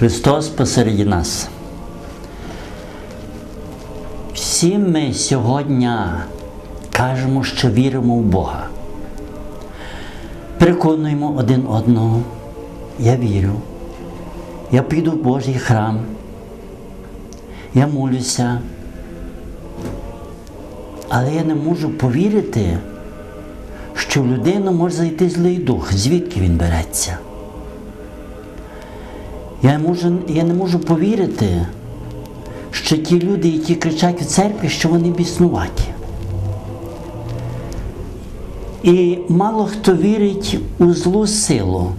Христос посеред нас. Всі ми сьогодні кажемо, що віримо в Бога. Переконуємо один одного. Я вірю. Я піду в Божий храм. Я молюся. Але я не можу повірити, що в людину може зайти злий дух, звідки він береться. Я, можу, я не можу повірити, що ті люди, які кричать у церкві, що вони біснуваті. І мало хто вірить у злу силу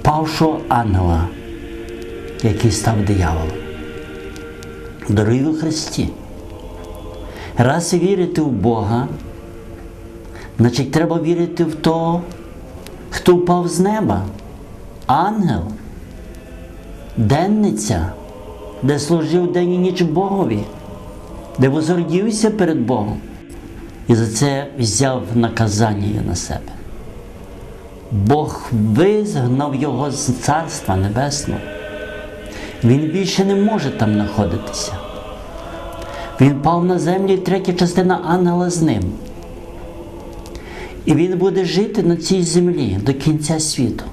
впавшого ангела, який став дияволом. Дорогі у Христі, раз вірити в Бога, значить треба вірити в того, хто впав з неба, ангел, денниця, де служив день і ніч Богові, де возгордівся перед Богом і за це взяв наказання на себе. Бог визгнав його з Царства Небесного. Він більше не може там знаходитися. Він пав на землю і третя частина ангела з ним. І він буде жити на цій землі до кінця світу.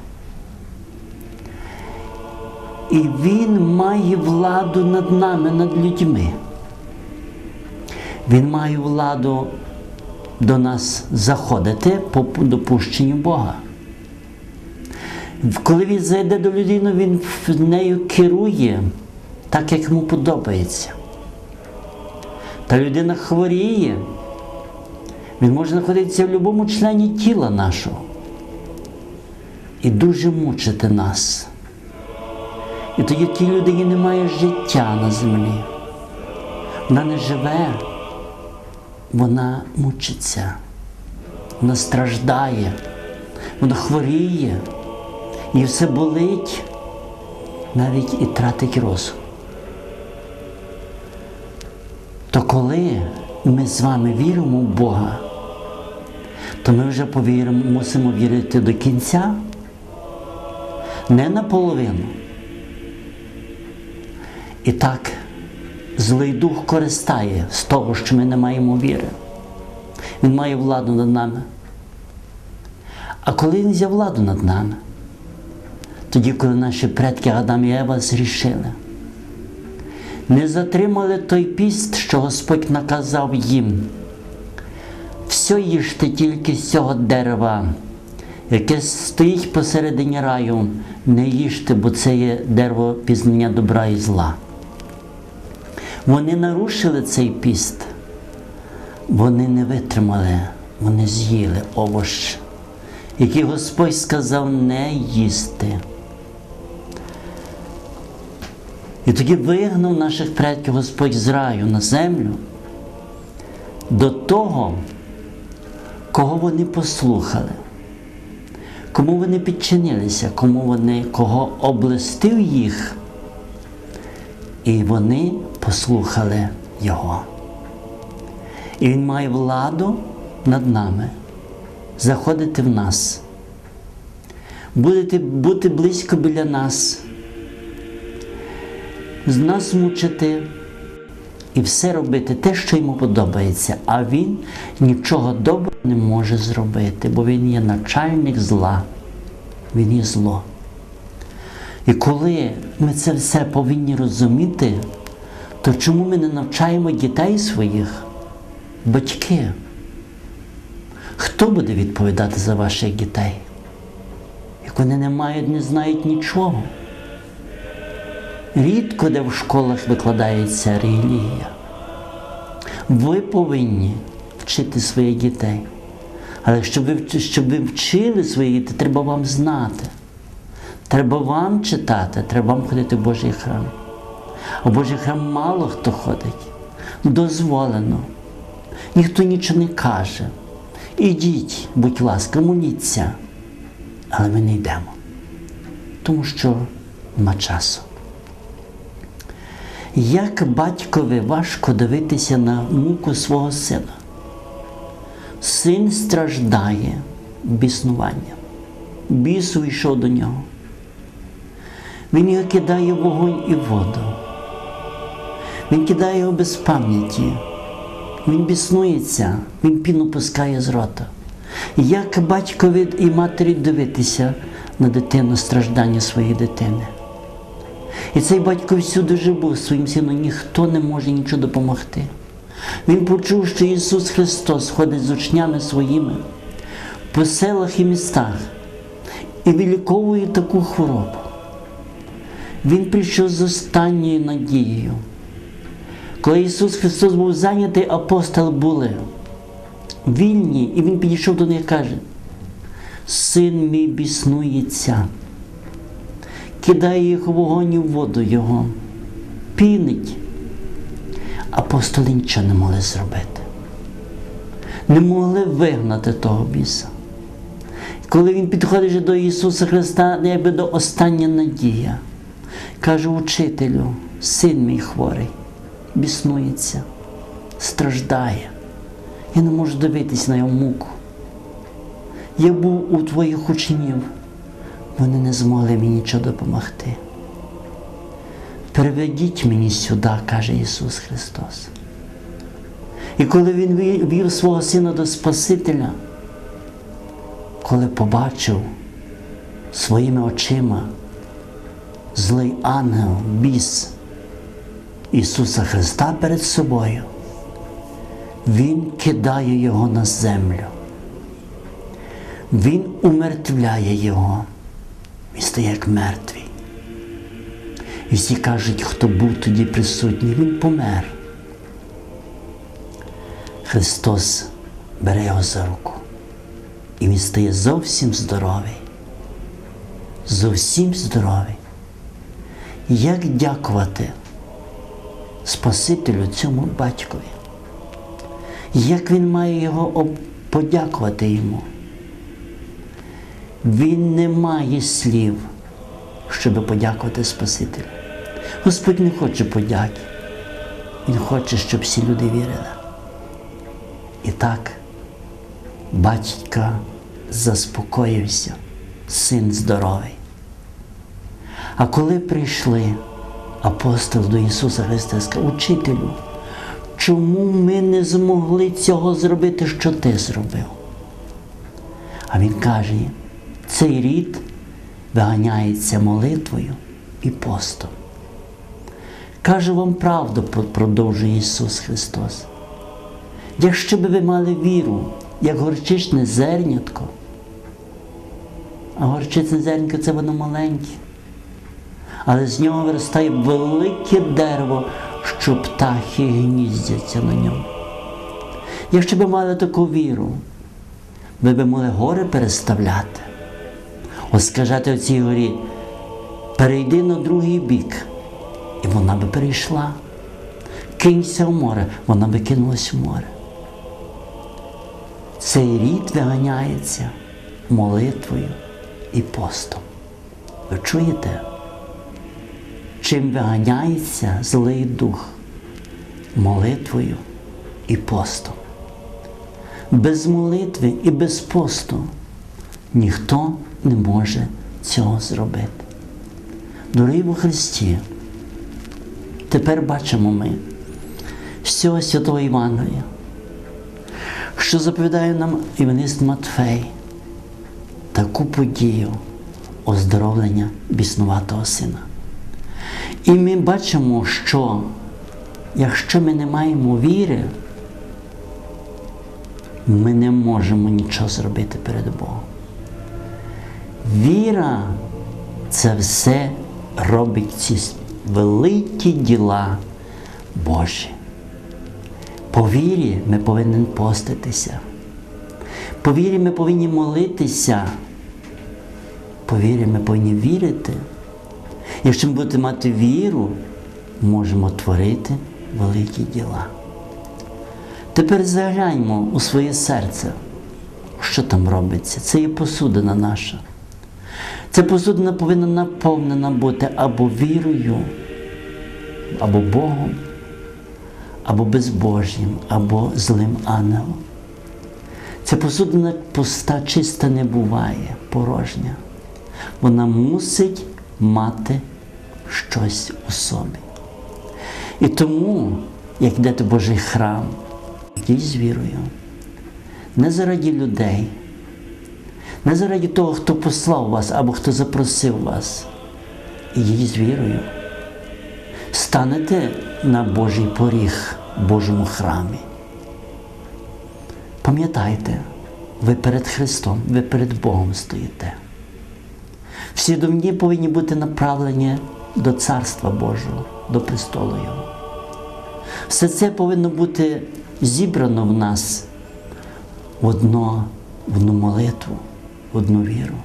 І він має владу над нами, над людьми. Він має владу до нас заходити по допущенню Бога. Коли він зайде до людини, він нею керує так, як йому подобається. Та людина хворіє, він може знаходитися в будь-якому члені тіла нашого і дуже мучити нас. І тоді тій людині немає життя на землі. Вона не живе, вона мучиться, вона страждає, вона хворіє, і все болить, навіть і тратить розум. То коли ми з вами віримо в Бога, то ми вже повіримо, мусимо вірити до кінця, не наполовину. І так злий дух користає з того, що ми не маємо віри. Він має владу над нами. А коли він взяв владу над нами, тоді, коли наші предки Адам і Ева зрішили, не затримали той піст, що Господь наказав їм. Все їжте тільки з цього дерева, яке стоїть посередині раю, не їжте, бо це є дерево пізнання добра і зла. Вони нарушили цей піст, вони не витримали, вони з'їли овощ, який Господь сказав не їсти. І тоді вигнав наших предків Господь з раю на землю до того, кого вони послухали, кому вони підчинилися, кому вони, кого облестив їх, і вони послухали Його. І Він має владу над нами, заходити в нас, будете бути близько біля нас з нас мучити і все робити те, що йому подобається, а він нічого доброго не може зробити, бо він є начальник зла, він є зло. І коли ми це все повинні розуміти, то чому ми не навчаємо дітей своїх, батьки? Хто буде відповідати за ваших дітей? Як вони не мають, не знають нічого. Рідко де в школах викладається релігія. Ви повинні вчити своїх дітей. Але щоб ви, щоб ви вчили своїх дітей, треба вам знати. Треба вам читати, треба вам ходити в Божий храм. В Божий храм мало хто ходить. Дозволено. Ніхто нічого не каже. Ідіть, будь ласка, моліться. Але ми не йдемо. Тому що нема часу. Як батькові важко дивитися на муку свого сина. Син страждає біснуванням. Біс увійшов до нього. Він його кидає в вогонь і воду. Він кидає його без пам'яті. Він біснується, він піну пускає з рота. Як батькові і матері дивитися на дитину страждання своєї дитини? І цей батько всюди живу своїм сином, ніхто не може нічого допомогти. Він почув, що Ісус Христос ходить з учнями своїми по селах і містах і виліковує таку хворобу. Він прийшов з останньою надією. Коли Ісус Христос був зайнятий, апостоли були вільні, і Він підійшов до них і каже, син мій біснується, кидає їх у вогонь і в воду його, пінить. Апостоли нічого не могли зробити. Не могли вигнати того біса. Коли він підходить до Ісуса Христа, якби до остання надія, каже учителю, син мій хворий, біснується, страждає. Я не можу дивитися на його муку. Я був у твоїх учнів, вони не змогли мені нічого допомогти. Приведіть мені сюди, каже Ісус Христос. І коли Він вів свого сина до Спасителя, коли побачив своїми очима злий ангел, біс Ісуса Христа перед собою, Він кидає його на землю. Він умертвляє його. Він стає як мертвий. І всі кажуть, хто був тоді присутній, він помер. Христос бере його за руку. І він стає зовсім здоровий. Зовсім здоровий. Як дякувати Спасителю цьому батькові? Як він має його подякувати йому? Він не має слів, щоб подякувати Спасителю. Господь не хоче подяки. Він хоче, щоб всі люди вірили. І так, батька заспокоївся, син здоровий. А коли прийшли апостоли до Ісуса Христа і сказали, учителю, чому ми не змогли цього зробити, що ти зробив? А він каже, цей рід виганяється молитвою і постом. Кажу вам правду, продовжує Ісус Христос. Якщо би ви мали віру, як горчичне зернятко, а горчичне зернятко це воно маленьке, але з нього виростає велике дерево, що птахи гніздяться на ньому. Якщо б мали таку віру, ви б могли гори переставляти. Ось сказати оцій горі, перейди на другий бік, і вона би перейшла. Кинься в море, вона би кинулась в море. Цей рід виганяється молитвою і постом. Ви чуєте? Чим виганяється злий дух? Молитвою і постом. Без молитви і без посту ніхто не може цього зробити. Дорогі во Христі, тепер бачимо ми з цього святого Євангелія, що заповідає нам Іванист Матфей таку подію оздоровлення біснуватого сина. І ми бачимо, що якщо ми не маємо віри, ми не можемо нічого зробити перед Богом. Віра це все робить ці великі діла Божі. По вірі ми повинні поститися. По вірі ми повинні молитися. По вірі ми повинні вірити. Якщо ми будемо мати віру, можемо творити великі діла. Тепер загляньмо у своє серце, що там робиться. Це є посудина наша. Ця посудина повинна наповнена бути або вірою, або Богом, або безбожнім, або злим ангелом. Ця посудина пуста, чиста не буває, порожня. Вона мусить мати щось у собі. І тому, як йдете в Божий храм, йдіть з вірою, не заради людей, не заради того, хто послав вас або хто запросив вас. Ідіть з вірою. Станете на Божий поріг в Божому храмі. Пам'ятайте, ви перед Христом, ви перед Богом стоїте. Всі думні повинні бути направлені до Царства Божого, до престолу Його. Все це повинно бути зібрано в нас в одно, в одну молитву, в одну віру.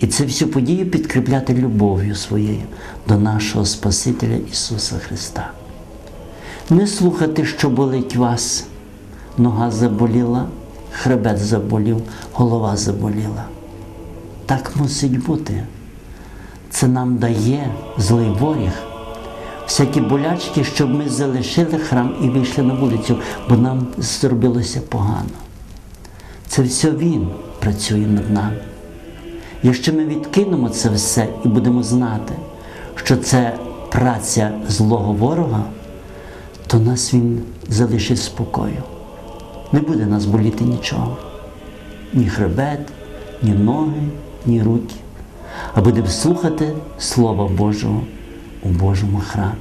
І це всю подію підкріпляти любов'ю своєю до нашого Спасителя Ісуса Христа. Не слухати, що болить вас, нога заболіла, хребет заболів, голова заболіла. Так мусить бути. Це нам дає злий воріг. Всякі болячки, щоб ми залишили храм і вийшли на вулицю, бо нам зробилося погано. Це все Він працює над нами. Якщо ми відкинемо це все і будемо знати, що це праця злого ворога, то нас він залишить спокою. Не буде нас боліти нічого. Ні хребет, ні ноги, ні руки. А будемо слухати Слова Божого у Божому храмі.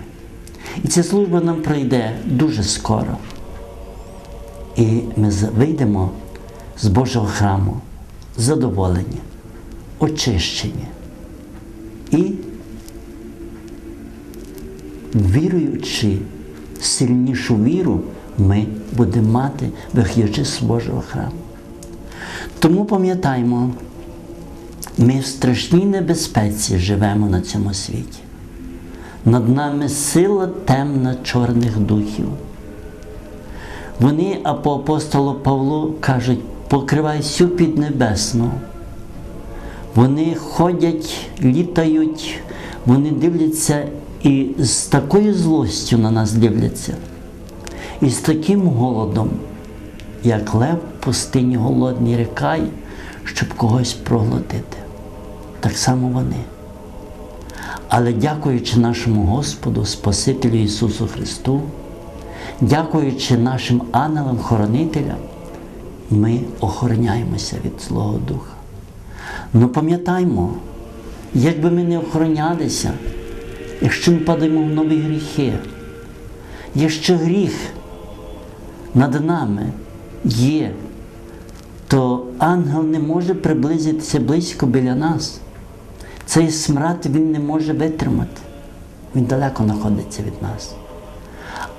І ця служба нам пройде дуже скоро. І ми вийдемо з Божого храму задоволені, очищені і віруючи сильнішу віру, ми будемо мати, виходячи з Божого храму. Тому пам'ятаємо, ми в страшній небезпеці живемо на цьому світі. Над нами сила темна чорних духів. Вони, а по апостолу Павлу кажуть, покривай всю піднебесну. Вони ходять, літають, вони дивляться і з такою злостю на нас дивляться, і з таким голодом, як лев в пустині голодний рікає, щоб когось проглотити. Так само вони. Але дякуючи нашому Господу, Спасителю Ісусу Христу, дякуючи нашим ангелам-хоронителям, ми охороняємося від Злого Духа. Ну пам'ятаймо, якби ми не охоронялися, якщо ми падаємо в нові гріхи, якщо гріх над нами є, то ангел не може приблизитися близько біля нас. Цей смрад він не може витримати. Він далеко знаходиться від нас.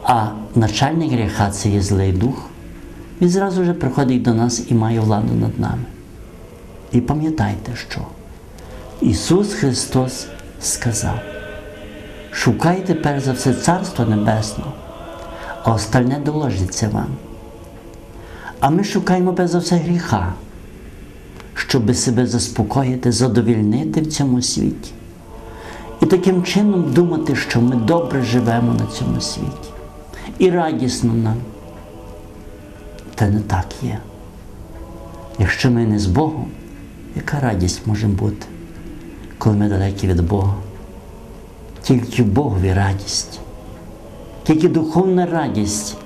А начальник гріха це є злий дух, він зразу вже приходить до нас і має владу над нами. І пам'ятайте, що Ісус Христос сказав: шукайте перш за все Царство Небесного, а остальне доложиться вам. А ми шукаємо перш за все гріха, щоб себе заспокоїти, задовільнити в цьому світі. І таким чином думати, що ми добре живемо на цьому світі. І радісно нам. Та не так є. Якщо ми не з Богом, яка радість може бути, коли ми далекі від Бога? Тільки Богові радість, тільки духовна радість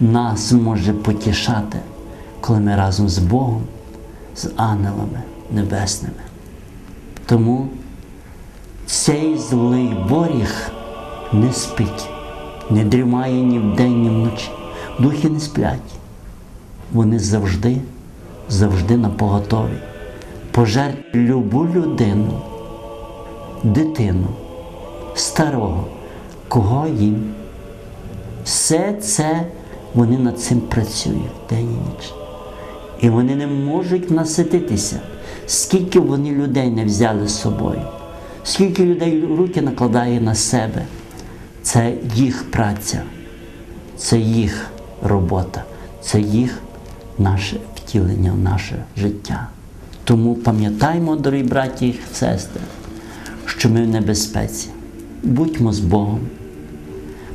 нас може потішати, коли ми разом з Богом, з ангелами небесними. Тому цей злий воріг не спить, не дрімає ні вдень, ні вночі. Духи не сплять. Вони завжди, завжди на поготові. Пожертв любу людину, дитину, старого, кого їм. Все це вони над цим працюють день і ніч. І вони не можуть насититися, скільки вони людей не взяли з собою, скільки людей руки накладає на себе. Це їх праця, це їх робота, це їх наше втілення в наше життя. Тому пам'ятаймо, дорогі браті і сестри, що ми в небезпеці. Будьмо з Богом.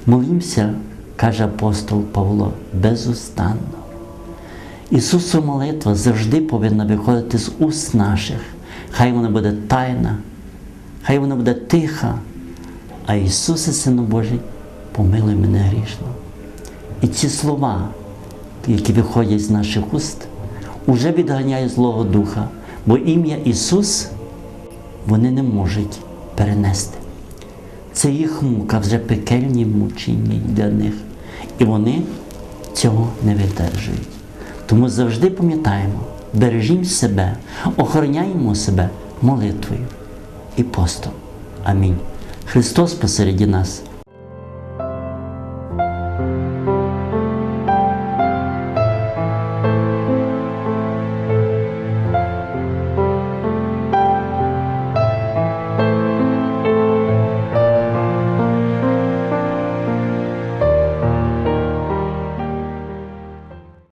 Молімося, каже апостол Павло, безустанно. Ісусова молитва завжди повинна виходити з уст наших. Хай вона буде тайна, хай вона буде тиха, а Ісусе, Сину Божий, помилуй мене грішного. І ці слова, які виходять з наших уст, уже відганяють Злого Духа, бо ім'я Ісус вони не можуть перенести. Це їх мука, вже пекельні мучення для них. І вони цього не видержують. Тому завжди пам'ятаємо, бережімо себе, охороняємо себе молитвою і постом. Амінь. Христос посереді нас.